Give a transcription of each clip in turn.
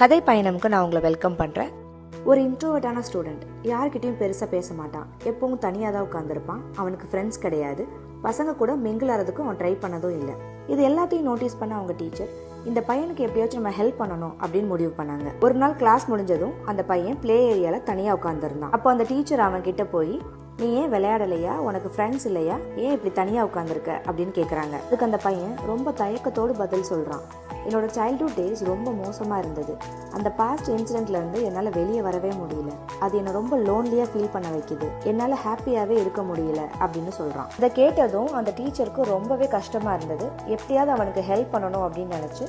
கதை பயணம்க்கு நான் உங்களை வெல்கம் பண்ணுறேன் ஒரு இன்ட்ரோவர்ட்டான ஸ்டூடெண்ட் யார்கிட்டையும் பெருசாக பேச மாட்டான். எப்பவும் தனியாக தான் உட்காந்துருப்பான் அவனுக்கு ஃப்ரெண்ட்ஸ் கிடையாது. பசங்க கூட மிங்கிளாகிறதுக்கும் அவன் ட்ரை பண்ணதும் இல்லை. இது எல்லாத்தையும் நோட்டீஸ் பண்ண அவங்க டீச்சர் இந்த பையனுக்கு எப்படியாச்சும் நம்ம ஹெல்ப் பண்ணணும் அப்படின்னு முடிவு பண்ணாங்க. ஒரு நாள் கிளாஸ் முடிஞ்சதும் அந்த பையன் ப்ளே ஏரியாவில் தனியாக உட்காந்துருந்தான் அப்போ அந்த டீச்சர் அவன் கிட்ட போய் நீ ஏன் விளையாடலையா? உனக்கு ஃப்ரெண்ட்ஸ் இல்லையா? ஏன் இப்படி தனியாக உட்காந்துருக்க அப்படின்னு கேட்குறாங்க அதுக்கு அந்த பையன் ரொம்ப தயக்கத்தோடு பதில் சொல்கிறான் என்னோட சைல்ட்ஹுட் டேஸ் ரொம்ப மோசமாக இருந்தது. அந்த பாஸ்ட் இன்சிடென்ட்லேருந்து என்னால் வெளியே வரவே முடியல. அது என்னை ரொம்ப லோன்லியாக ஃபீல் பண்ண வைக்குது. என்னால் ஹாப்பியாகவே இருக்க முடியல அப்படின்னு சொல்கிறான் இதை கேட்டதும் அந்த டீச்சருக்கு ரொம்பவே கஷ்டமாக இருந்தது. எப்படியாவது அவனுக்கு ஹெல்ப் பண்ணணும் அப்படின்னு நினச்சி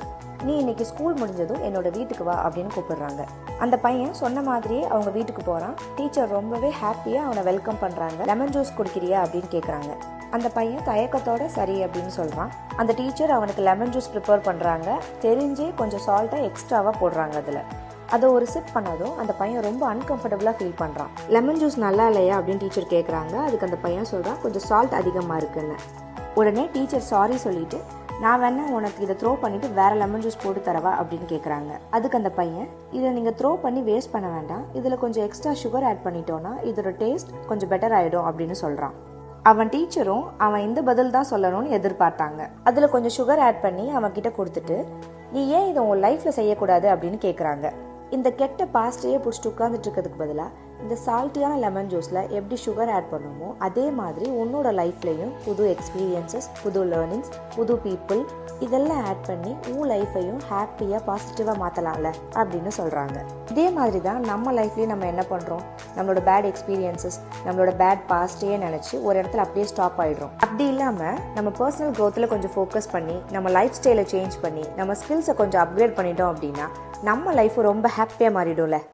நீ இன்னைக்கு ஸ்கூல் முடிஞ்சதும் என்னோட வீட்டுக்கு வா அப்படின்னு கூப்பிடுறாங்க. அந்த பையன் சொன்ன மாதிரியே அவங்க வீட்டுக்கு போகிறான் டீச்சர் ரொம்பவே ஹாப்பியாக அவனை வெல்கம் பண்ணுறாங்க லெமன் ஜூஸ் குடிக்கிறியா அப்படின்னு கேட்குறாங்க அந்த பையன் தயக்கத்தோட சரி அப்படின்னு சொல்கிறான் அந்த டீச்சர் அவனுக்கு லெமன் ஜூஸ் ப்ரிப்பேர் பண்ணுறாங்க தெரிஞ்சே கொஞ்சம் சால்ட்டை எக்ஸ்ட்ராவாக போடுறாங்க அதில். அதை ஒரு சிப் பண்ணதும் அந்த பையன் ரொம்ப அன்கம்ஃபர்டபுளாக ஃபீல் பண்ணுறான் லெமன் ஜூஸ் நல்லா இல்லையா அப்படின்னு டீச்சர் கேட்குறாங்க அதுக்கு அந்த பையன் சொல்கிறான் கொஞ்சம் சால்ட் அதிகமாக இருக்குன்னு. உடனே டீச்சர் சாரி சொல்லிட்டு நான் வேணா உனக்கு இதை த்ரோ பண்ணிட்டு வேற லெமன் ஜூஸ் போட்டு தரவா அப்படின்னு கேட்குறாங்க அதுக்கு அந்த பையன் இதை நீங்கள் த்ரோ பண்ணி வேஸ்ட் பண்ண வேண்டாம். இதில் கொஞ்சம் எக்ஸ்ட்ரா சுகர் ஆட் பண்ணிட்டோன்னா இதோட டேஸ்ட் கொஞ்சம் பெட்டர் ஆகிடும் அப்படின்னு சொல்கிறான் அவன் டீச்சரும் அவன் இந்த பதில் தான் சொல்லணும்னு எதிர்பார்த்தாங்க. அதில் கொஞ்சம் சுகர் ஆட் பண்ணி அவன் கிட்ட கொடுத்துட்டு நீ ஏன் இதை உன் லைஃப்பில் செய்யக்கூடாது? அப்படின்னு கேட்குறாங்க இந்த கெட்ட பாஸ்டையே பிடிச்சிட்டு உட்காந்துட்டு இருக்கிறதுக்கு பதிலாக இந்த சால்ட்டியான லெமன் ஜூஸில் எப்படி சுகர் ஆட் பண்ணுமோ அதே மாதிரி உன்னோட லைஃப்லையும் புது எக்ஸ்பீரியன்சஸ் புது லேர்னிங்ஸ் புது பீப்புள் இதெல்லாம் ஆட் பண்ணி உன் லைஃப்பையும் ஹாப்பியாக பாசிட்டிவாக மாற்றலாம்ல அப்படின்னு சொல்கிறாங்க இதே மாதிரி தான் நம்ம லைஃப்லேயும் நம்ம என்ன பண்ணுறோம் நம்மளோட பேட் எக்ஸ்பீரியன்சஸ் நம்மளோட பேட் பாஸ்டே நினச்சி ஒரு இடத்துல அப்படியே ஸ்டாப் ஆகிடுறோம் அப்படி இல்லாமல் நம்ம பர்சனல் க்ரோத்தில் கொஞ்சம் ஃபோக்கஸ் பண்ணி நம்ம லைஃப் ஸ்டைலை சேஞ்ச் பண்ணி நம்ம ஸ்கில்ஸை கொஞ்சம் அப்கிரேட் பண்ணிட்டோம் அப்படின்னா நம்ம லைஃப் ரொம்ப ஹாப்பியாக மாறிடும்ல.